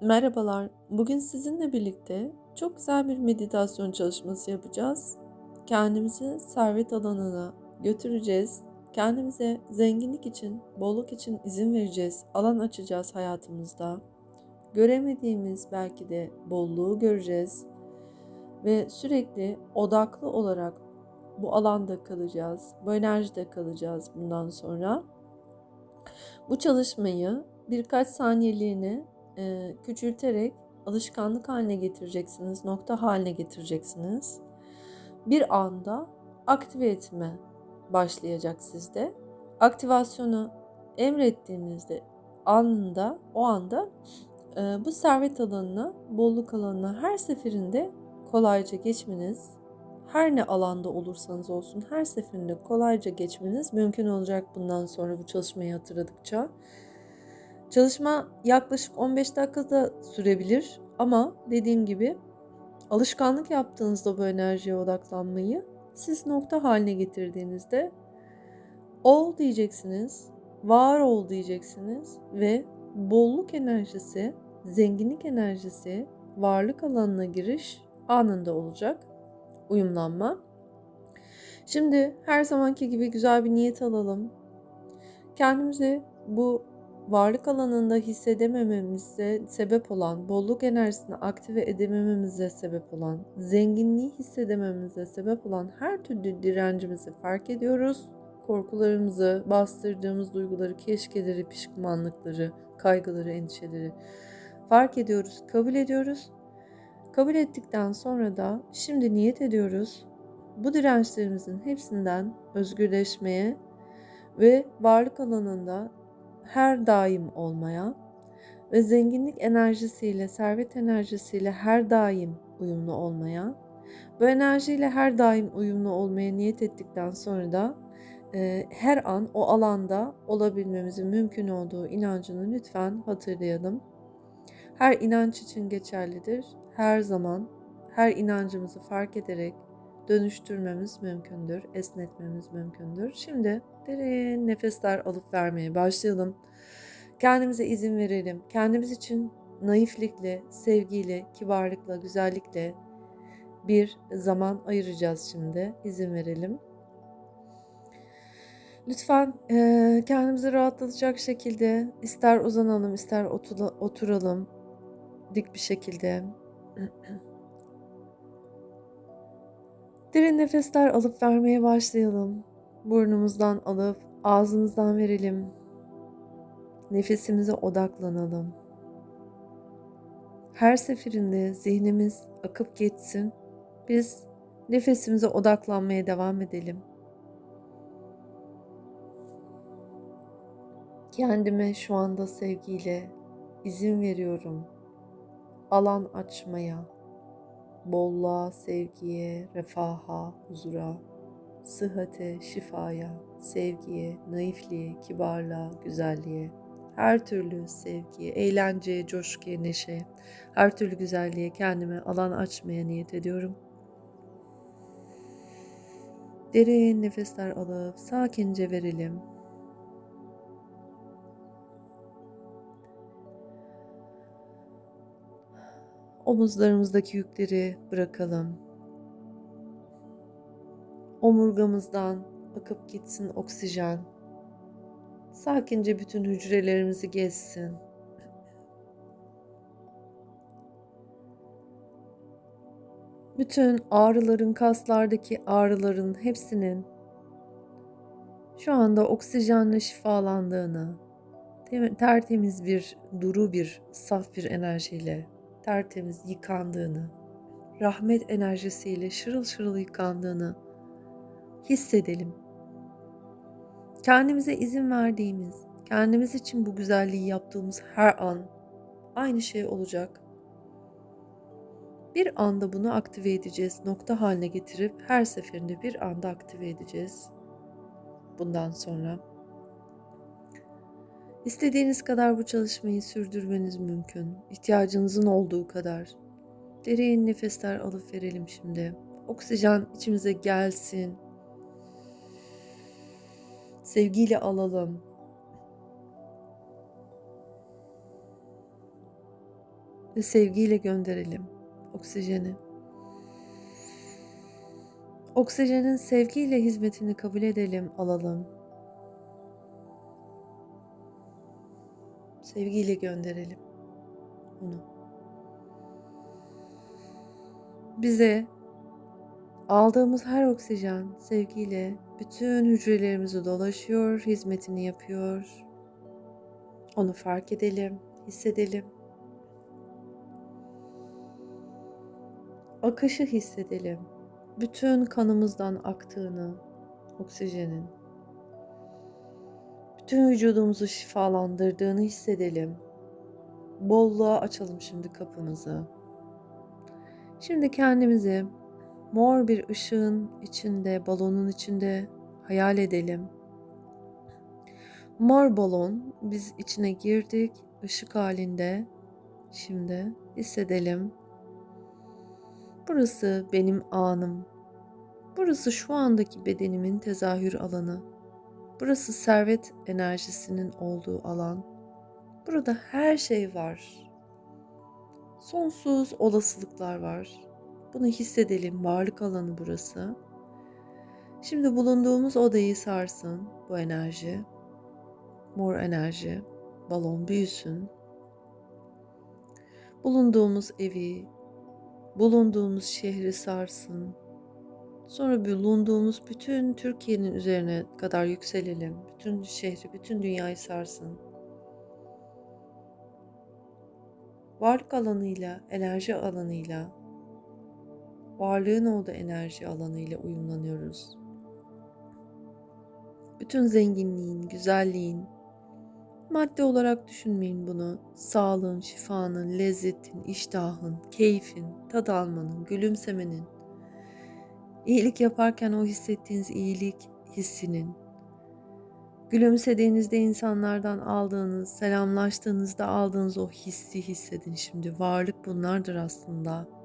Merhabalar. Bugün sizinle birlikte çok güzel bir meditasyon çalışması yapacağız. Kendimizi servet alanına götüreceğiz. Kendimize zenginlik için, bolluk için izin vereceğiz. Alan açacağız hayatımızda. Göremediğimiz belki de bolluğu göreceğiz. Ve sürekli odaklı olarak bu alanda kalacağız. Bu enerjide kalacağız bundan sonra. Bu çalışmayı birkaç saniyeliğine e, küçülterek alışkanlık haline getireceksiniz, nokta haline getireceksiniz. Bir anda aktive etme başlayacak sizde. Aktivasyonu emrettiğinizde anında, o anda e, bu servet alanına, bolluk alanına her seferinde kolayca geçmeniz, her ne alanda olursanız olsun her seferinde kolayca geçmeniz mümkün olacak bundan sonra bu çalışmayı hatırladıkça. Çalışma yaklaşık 15 dakikada sürebilir ama dediğim gibi alışkanlık yaptığınızda bu enerjiye odaklanmayı siz nokta haline getirdiğinizde ol diyeceksiniz, var ol diyeceksiniz ve bolluk enerjisi, zenginlik enerjisi, varlık alanına giriş anında olacak. Uyumlanma. Şimdi her zamanki gibi güzel bir niyet alalım. Kendimizi bu varlık alanında hissedemememize sebep olan, bolluk enerjisini aktive edemememize sebep olan, zenginliği hissedememize sebep olan her türlü direncimizi fark ediyoruz. Korkularımızı, bastırdığımız duyguları, keşkeleri, pişmanlıkları, kaygıları, endişeleri fark ediyoruz, kabul ediyoruz. Kabul ettikten sonra da şimdi niyet ediyoruz. Bu dirençlerimizin hepsinden özgürleşmeye ve varlık alanında her daim olmaya ve zenginlik enerjisiyle, servet enerjisiyle her daim uyumlu olmaya, bu enerjiyle her daim uyumlu olmaya niyet ettikten sonra da e, her an o alanda olabilmemizin mümkün olduğu inancını lütfen hatırlayalım. Her inanç için geçerlidir. Her zaman her inancımızı fark ederek dönüştürmemiz mümkündür, esnetmemiz mümkündür. Şimdi derin nefesler alıp vermeye başlayalım. Kendimize izin verelim. Kendimiz için naiflikle, sevgiyle, kibarlıkla, güzellikle bir zaman ayıracağız şimdi. İzin verelim. Lütfen e, kendimizi rahatlatacak şekilde ister uzanalım, ister oturalım dik bir şekilde. Derin nefesler alıp vermeye başlayalım. Burnumuzdan alıp ağzımızdan verelim. Nefesimize odaklanalım. Her seferinde zihnimiz akıp geçsin. Biz nefesimize odaklanmaya devam edelim. Kendime şu anda sevgiyle izin veriyorum. Alan açmaya, bolluğa, sevgiye, refaha, huzura, sıhhate, şifaya, sevgiye, naifliğe, kibarlığa, güzelliğe, her türlü sevgiye, eğlenceye, coşkuya, neşe, her türlü güzelliğe kendime alan açmaya niyet ediyorum. Derin nefesler alıp sakince verelim. Omuzlarımızdaki yükleri bırakalım. Omurgamızdan akıp gitsin oksijen. Sakince bütün hücrelerimizi gezsin. Bütün ağrıların, kaslardaki ağrıların hepsinin şu anda oksijenle şifalandığını, tertemiz bir, duru bir, saf bir enerjiyle tertemiz yıkandığını, rahmet enerjisiyle şırıl şırıl yıkandığını hissedelim. Kendimize izin verdiğimiz, kendimiz için bu güzelliği yaptığımız her an aynı şey olacak. Bir anda bunu aktive edeceğiz, nokta haline getirip her seferinde bir anda aktive edeceğiz. Bundan sonra İstediğiniz kadar bu çalışmayı sürdürmeniz mümkün. İhtiyacınızın olduğu kadar. Derin nefesler alıp verelim şimdi. Oksijen içimize gelsin. Sevgiyle alalım. ve sevgiyle gönderelim oksijeni. Oksijenin sevgiyle hizmetini kabul edelim, alalım. Sevgiyle gönderelim onu. Bize aldığımız her oksijen sevgiyle bütün hücrelerimizi dolaşıyor, hizmetini yapıyor. Onu fark edelim, hissedelim. Akışı hissedelim. Bütün kanımızdan aktığını, oksijenin. Bütün vücudumuzu şifalandırdığını hissedelim. Bolluğa açalım şimdi kapımızı. Şimdi kendimizi mor bir ışığın içinde, balonun içinde hayal edelim. Mor balon, biz içine girdik, ışık halinde. Şimdi hissedelim. Burası benim anım. Burası şu andaki bedenimin tezahür alanı. Burası servet enerjisinin olduğu alan. Burada her şey var. Sonsuz olasılıklar var. Bunu hissedelim. Varlık alanı burası. Şimdi bulunduğumuz odayı sarsın bu enerji. Mor enerji. Balon büyüsün. Bulunduğumuz evi, bulunduğumuz şehri sarsın. Sonra bulunduğumuz bütün Türkiye'nin üzerine kadar yükselelim. Bütün şehri, bütün dünyayı sarsın. Varlık alanıyla, enerji alanıyla, varlığın olduğu enerji alanıyla uyumlanıyoruz. Bütün zenginliğin, güzelliğin, madde olarak düşünmeyin bunu. Sağlığın, şifanın, lezzetin, iştahın, keyfin, tad almanın, gülümsemenin, iyilik yaparken o hissettiğiniz iyilik hissinin, gülümsediğinizde insanlardan aldığınız, selamlaştığınızda aldığınız o hissi hissedin şimdi. Varlık bunlardır aslında.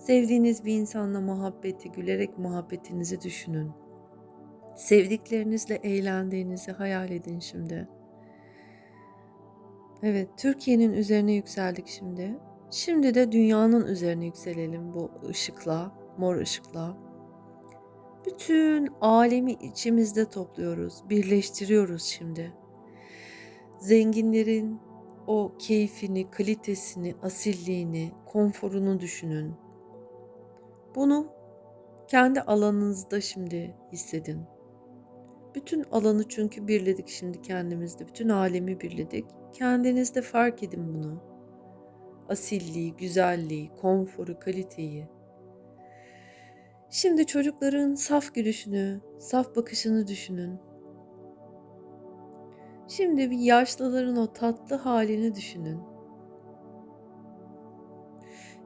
Sevdiğiniz bir insanla muhabbeti, gülerek muhabbetinizi düşünün. Sevdiklerinizle eğlendiğinizi hayal edin şimdi. Evet, Türkiye'nin üzerine yükseldik şimdi. Şimdi de dünyanın üzerine yükselelim bu ışıkla, mor ışıkla. Bütün alemi içimizde topluyoruz, birleştiriyoruz şimdi. Zenginlerin o keyfini, kalitesini, asilliğini, konforunu düşünün. Bunu kendi alanınızda şimdi hissedin. Bütün alanı çünkü birledik şimdi kendimizde. Bütün alemi birledik. Kendinizde fark edin bunu. Asilliği, güzelliği, konforu, kaliteyi. Şimdi çocukların saf gülüşünü, saf bakışını düşünün. Şimdi bir yaşlıların o tatlı halini düşünün.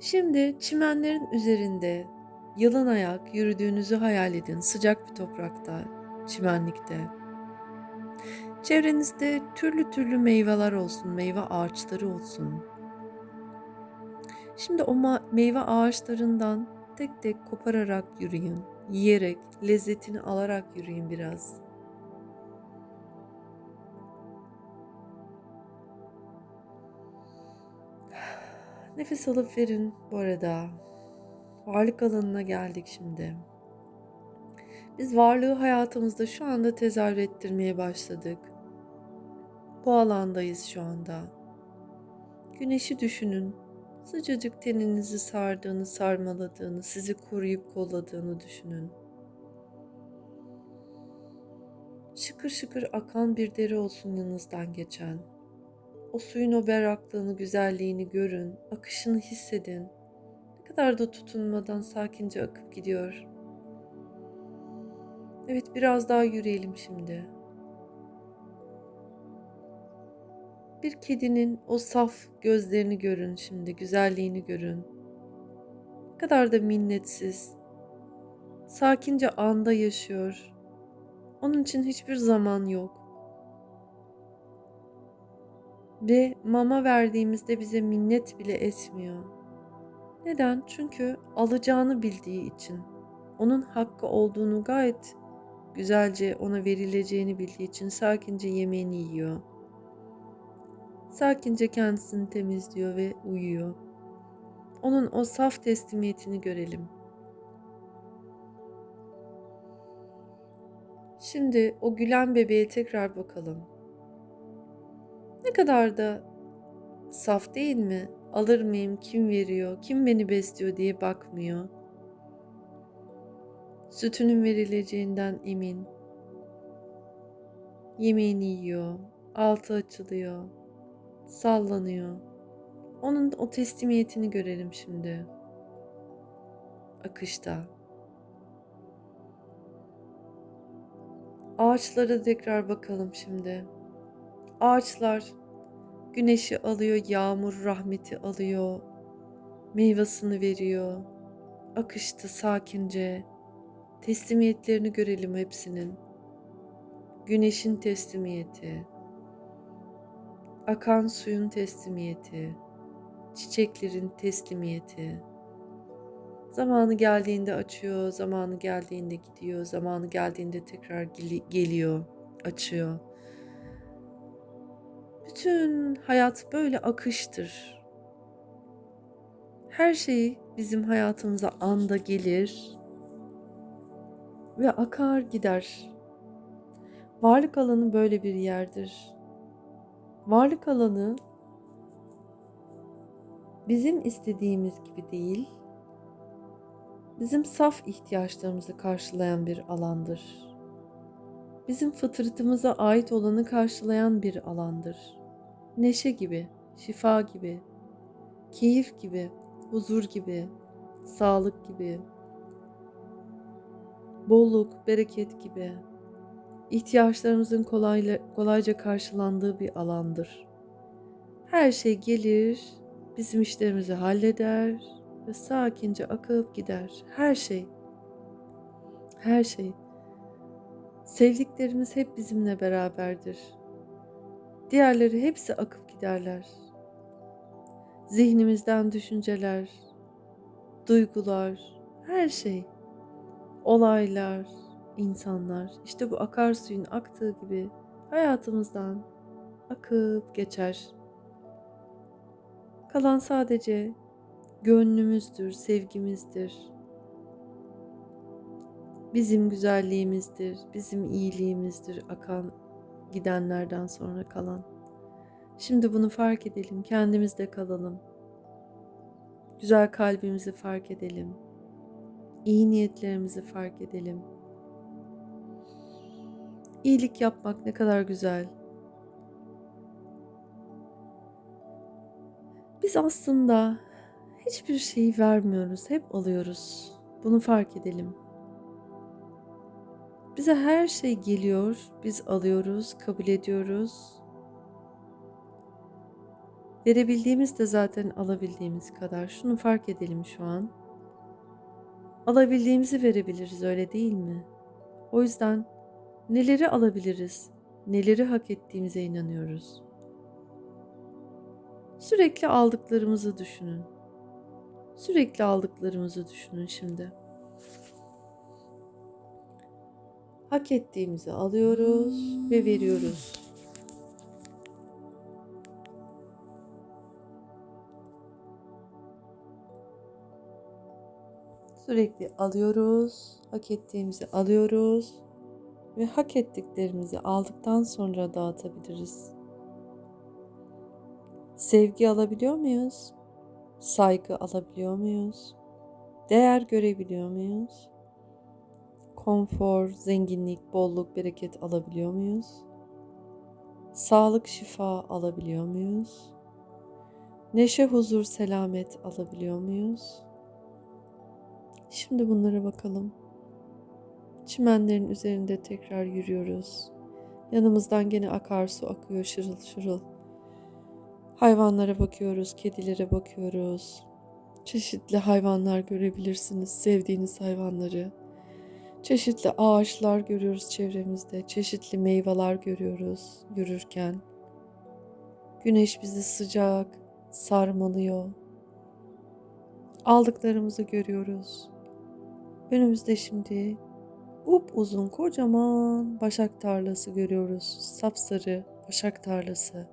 Şimdi çimenlerin üzerinde yalın ayak yürüdüğünüzü hayal edin sıcak bir toprakta, çimenlikte. Çevrenizde türlü türlü meyveler olsun, meyve ağaçları olsun. Şimdi o meyve ağaçlarından tek tek kopararak yürüyün, yiyerek, lezzetini alarak yürüyün biraz. Nefes alıp verin bu arada. Varlık alanına geldik şimdi. Biz varlığı hayatımızda şu anda tezahür ettirmeye başladık. Bu alandayız şu anda. Güneşi düşünün. Sıcacık teninizi sardığını, sarmaladığını, sizi koruyup kolladığını düşünün. Şıkır şıkır akan bir deri olsun yanınızdan geçen. O suyun o berraklığını, güzelliğini görün, akışını hissedin. Ne kadar da tutunmadan sakince akıp gidiyor. Evet biraz daha yürüyelim şimdi. Bir kedinin o saf gözlerini görün şimdi, güzelliğini görün. Ne kadar da minnetsiz. Sakince anda yaşıyor. Onun için hiçbir zaman yok. Ve mama verdiğimizde bize minnet bile etmiyor. Neden? Çünkü alacağını bildiği için. Onun hakkı olduğunu gayet güzelce ona verileceğini bildiği için sakince yemeğini yiyor. sakince kendisini temizliyor ve uyuyor. Onun o saf teslimiyetini görelim. Şimdi o gülen bebeğe tekrar bakalım. Kadar da saf değil mi? Alır mıyım, kim veriyor, kim beni besliyor diye bakmıyor. Sütünün verileceğinden emin. Yemeğini yiyor, altı açılıyor, sallanıyor. Onun o teslimiyetini görelim şimdi. Akışta. Ağaçlara tekrar bakalım şimdi. Ağaçlar güneşi alıyor, yağmur rahmeti alıyor, meyvasını veriyor. Akışta sakince teslimiyetlerini görelim hepsinin. Güneşin teslimiyeti, akan suyun teslimiyeti, çiçeklerin teslimiyeti. Zamanı geldiğinde açıyor, zamanı geldiğinde gidiyor, zamanı geldiğinde tekrar gel- geliyor, açıyor. Bütün hayat böyle akıştır. Her şey bizim hayatımıza anda gelir ve akar gider. Varlık alanı böyle bir yerdir. Varlık alanı bizim istediğimiz gibi değil, bizim saf ihtiyaçlarımızı karşılayan bir alandır. Bizim fıtratımıza ait olanı karşılayan bir alandır. Neşe gibi, şifa gibi, keyif gibi, huzur gibi, sağlık gibi, bolluk, bereket gibi, ihtiyaçlarımızın kolayla, kolayca karşılandığı bir alandır. Her şey gelir, bizim işlerimizi halleder ve sakince akıp gider. Her şey. Her şey. Sevdiklerimiz hep bizimle beraberdir. Diğerleri hepsi akıp giderler. Zihnimizden düşünceler, duygular, her şey, olaylar, insanlar işte bu akarsuyun aktığı gibi hayatımızdan akıp geçer. Kalan sadece gönlümüzdür, sevgimizdir. Bizim güzelliğimizdir, bizim iyiliğimizdir akan gidenlerden sonra kalan. Şimdi bunu fark edelim, kendimizde kalalım. Güzel kalbimizi fark edelim. İyi niyetlerimizi fark edelim. İyilik yapmak ne kadar güzel. Biz aslında hiçbir şeyi vermiyoruz, hep alıyoruz. Bunu fark edelim. Bize her şey geliyor, biz alıyoruz, kabul ediyoruz. Verebildiğimiz de zaten alabildiğimiz kadar. Şunu fark edelim şu an. Alabildiğimizi verebiliriz öyle değil mi? O yüzden neleri alabiliriz, neleri hak ettiğimize inanıyoruz. Sürekli aldıklarımızı düşünün. Sürekli aldıklarımızı düşünün şimdi. Hak ettiğimizi alıyoruz ve veriyoruz. Sürekli alıyoruz, hak ettiğimizi alıyoruz ve hak ettiklerimizi aldıktan sonra dağıtabiliriz. Sevgi alabiliyor muyuz? Saygı alabiliyor muyuz? Değer görebiliyor muyuz? Konfor, zenginlik, bolluk, bereket alabiliyor muyuz? Sağlık, şifa alabiliyor muyuz? Neşe, huzur, selamet alabiliyor muyuz? Şimdi bunlara bakalım. Çimenlerin üzerinde tekrar yürüyoruz. Yanımızdan gene akarsu akıyor şırıl şırıl. Hayvanlara bakıyoruz, kedilere bakıyoruz. Çeşitli hayvanlar görebilirsiniz, sevdiğiniz hayvanları. Çeşitli ağaçlar görüyoruz çevremizde, çeşitli meyveler görüyoruz yürürken. Güneş bizi sıcak, sarmalıyor. Aldıklarımızı görüyoruz. Önümüzde şimdi up uzun kocaman başak tarlası görüyoruz. Sapsarı başak tarlası.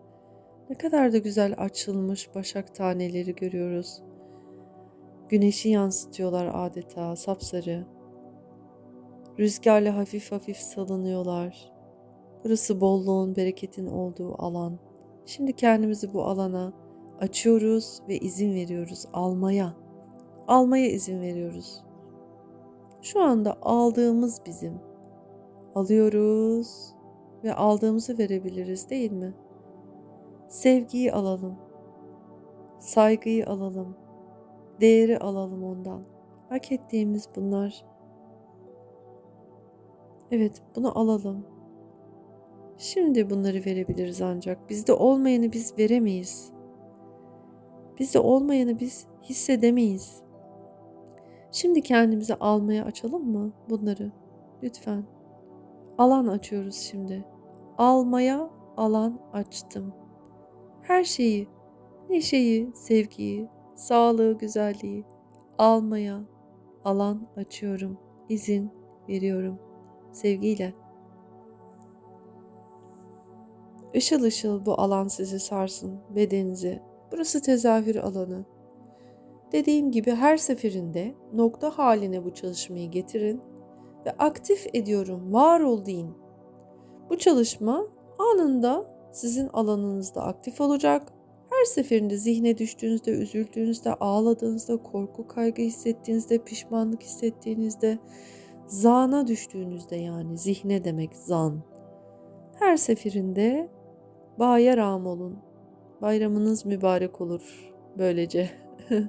Ne kadar da güzel açılmış başak taneleri görüyoruz. Güneşi yansıtıyorlar adeta sapsarı. Rüzgarla hafif hafif salınıyorlar. Burası bolluğun, bereketin olduğu alan. Şimdi kendimizi bu alana açıyoruz ve izin veriyoruz almaya. Almaya izin veriyoruz. Şu anda aldığımız bizim. Alıyoruz ve aldığımızı verebiliriz değil mi? Sevgiyi alalım. Saygıyı alalım. Değeri alalım ondan. Hak ettiğimiz bunlar. Evet, bunu alalım. Şimdi bunları verebiliriz ancak bizde olmayanı biz veremeyiz. Bizde olmayanı biz hissedemeyiz. Şimdi kendimizi almaya açalım mı bunları? Lütfen. Alan açıyoruz şimdi. Almaya alan açtım. Her şeyi, neşeyi, sevgiyi, sağlığı, güzelliği almaya alan açıyorum. İzin veriyorum. Sevgiyle. Işıl ışıl bu alan sizi sarsın, bedeninizi. Burası tezahür alanı. Dediğim gibi her seferinde nokta haline bu çalışmayı getirin ve aktif ediyorum, var ol deyin. Bu çalışma anında sizin alanınızda aktif olacak. Her seferinde zihne düştüğünüzde, üzüldüğünüzde, ağladığınızda, korku, kaygı hissettiğinizde, pişmanlık hissettiğinizde, zana düştüğünüzde yani zihne demek zan. Her seferinde Bağa ram olun. Bayramınız mübarek olur böylece.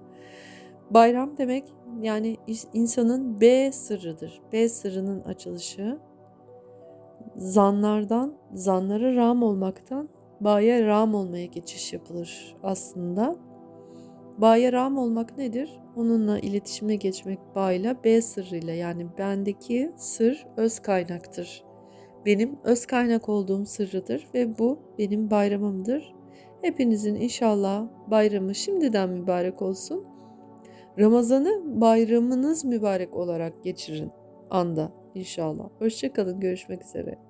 Bayram demek yani insanın B sırrıdır. B sırrının açılışı. Zanlardan, zanlara ram olmaktan Ba'ya ram olmaya geçiş yapılır aslında. Ba'ya ram olmak nedir? Onunla iletişime geçmek Ba'yla B sırrıyla yani bendeki sır öz kaynaktır benim öz kaynak olduğum sırrıdır ve bu benim bayramımdır. Hepinizin inşallah bayramı şimdiden mübarek olsun. Ramazan'ı bayramınız mübarek olarak geçirin anda inşallah. Hoşçakalın görüşmek üzere.